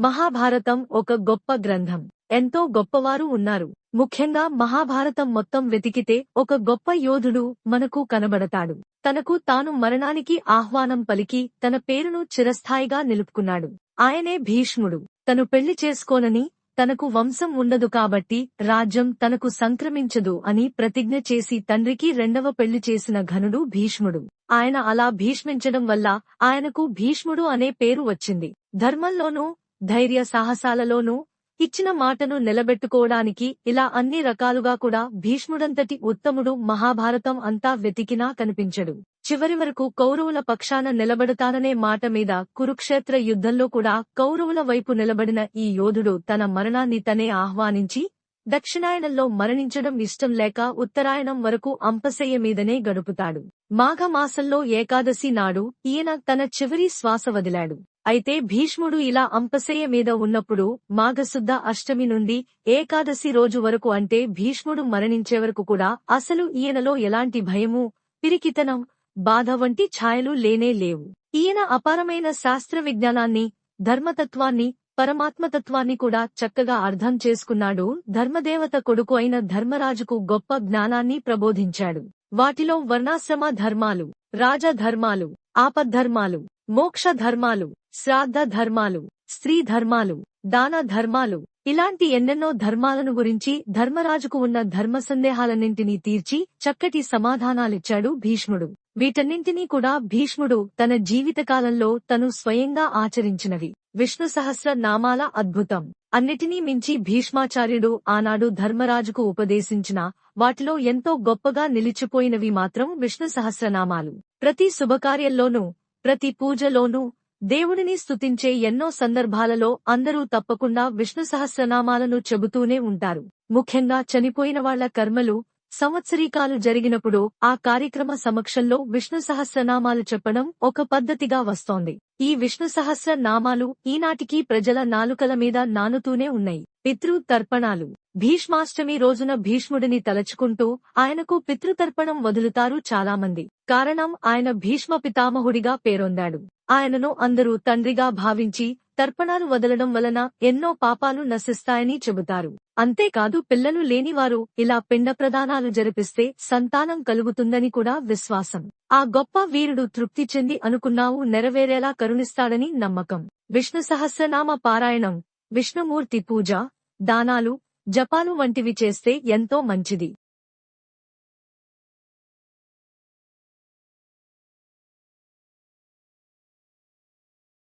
మహాభారతం ఒక గొప్ప గ్రంథం. ఎంతో గొప్పవారు ఉన్నారు. ముఖ్యంగా మహాభారతం మొత్తం వెతికితే ఒక గొప్ప యోధుడు మనకు కనబడతాడు. తనకు తాను మరణానికి ఆహ్వానం పలికి తన పేరును చిరస్థాయిగా నిలుపుకున్నాడు. ఆయనే భీష్ముడు. తను పెళ్ళి చేసుకోనని తనకు వంశం ఉండదు కాబట్టి రాజ్యం తనకు సంక్రమించదు అని ప్రతిజ్ఞ చేసి తండ్రికి రెండవ పెళ్ళి చేసిన ఘనుడు భీష్ముడు. ఆయన అలా భీష్మించడం వల్ల ఆయనకు భీష్ముడు అనే పేరు వచ్చింది. ధర్మంలోనూ ధైర్య సాహసాలలోనూ ఇచ్చిన మాటను నిలబెట్టుకోవడానికి ఇలా అన్ని రకాలుగా కూడా భీష్ముడంతటి ఉత్తముడు మహాభారతం అంతా వెతికినా కనిపించడు. చివరి వరకు కౌరవుల పక్షాన నిలబడతాననే మాట మీద కురుక్షేత్ర యుద్ధంలో కూడా కౌరవుల వైపు నిలబడిన ఈ యోధుడు తన మరణాన్ని తనే ఆహ్వానించి దక్షిణాయనంలో మరణించడం ఇష్టం లేక ఉత్తరాయణం వరకు అంపశయ్య మీదనే గడుపుతాడు. మాఘమాసంలో ఏకాదశి నాడు ఈయన తన చివరి శ్వాస వదిలాడు. అయితే భీష్ముడు ఇలా అంపశయ్య మీద ఉన్నప్పుడు మాఘశుద్ధ అష్టమి నుండి ఏకాదశి రోజు వరకు అంటే భీష్ముడు మరణించే వరకు కూడా అసలు ఈయనలో ఎలాంటి భయము పిరికితనం బాధ వంటి ఛాయలు లేనే లేవు. ఈయన అపారమైన శాస్త్ర విజ్ఞానాన్ని ధర్మతత్వాన్ని పరమాత్మతత్వాన్ని కూడా చక్కగా అర్థం చేసుకున్నాడు. ధర్మదేవత కొడుకు అయిన ధర్మరాజుకు గొప్ప జ్ఞానాన్ని ప్రబోధించాడు. వాటిలో వర్ణాశ్రమ ధర్మాలు రాజధర్మాలు ఆపద్ధర్మాలు మోక్ష ధర్మాలు శ్రాద్ధ ధర్మాలు స్త్రీ ధర్మాలు దాన ధర్మాలు ఇలాంటి ఎన్నెన్నో ధర్మాలను గురించి ధర్మరాజుకు ఉన్న ధర్మ సందేహాలన్నింటినీ తీర్చి చక్కటి సమాధానాలిచ్చాడు భీష్ముడు. వీటన్నింటినీ కూడా భీష్ముడు తన జీవితకాలంలో తను స్వయంగా ఆచరించినవి. విష్ణు సహస్ర నామాల అద్భుతం. అన్నిటినీ మించి భీష్మాచార్యుడు ఆనాడు ధర్మరాజుకు ఉపదేశించిన వాటిలో ఎంతో గొప్పగా నిలిచిపోయినవి మాత్రం విష్ణు సహస్రనామాలు. ప్రతి శుభకార్యంలోనూ ప్రతి పూజలోనూ దేవుడిని స్తుతించే ఎన్నో సందర్భాలలో అందరూ తప్పకుండా విష్ణు సహస్రనామాలను చెబుతూనే ఉంటారు. ముఖ్యంగా చనిపోయిన వాళ్ళ కర్మలు సంవత్సరీకాలు జరిగినప్పుడు ఆ కార్యక్రమ సమక్షంలో విష్ణు సహస్రనామాలు చెప్పడం ఒక పద్ధతిగా వస్తోంది. ఈ విష్ణు సహస్ర నామాలు ఈనాటికి ప్రజల నాలుకల మీద నానుతూనే ఉన్నాయి. పితృ తర్పణాలు భీష్మాష్టమి రోజున భీష్ముడిని తలచుకుంటూ ఆయనకు పితృతర్పణం వదులుతారు చాలామంది. కారణం ఆయన భీష్మ పితామహుడిగా పేరొందాడు. ఆయనను అందరూ తండ్రిగా భావించి తర్పణాలు వదలడం వలన ఎన్నో పాపాలు నశిస్తాయని చెబుతారు. అంతేకాదు పిల్లలు లేనివారు ఇలా పిండ ప్రదానాలు జరిపిస్తే సంతానం కలుగుతుందని కూడా విశ్వాసం. ఆ గొప్ప వీరుడు తృప్తి చెంది అనుకున్నావు నెరవేరేలా కరుణిస్తాడని నమ్మకం. విష్ణు సహస్రనామ పారాయణం విష్ణుమూర్తి పూజ దానాలు జపాలు వంటివి చేస్తే ఎంతో మంచిది.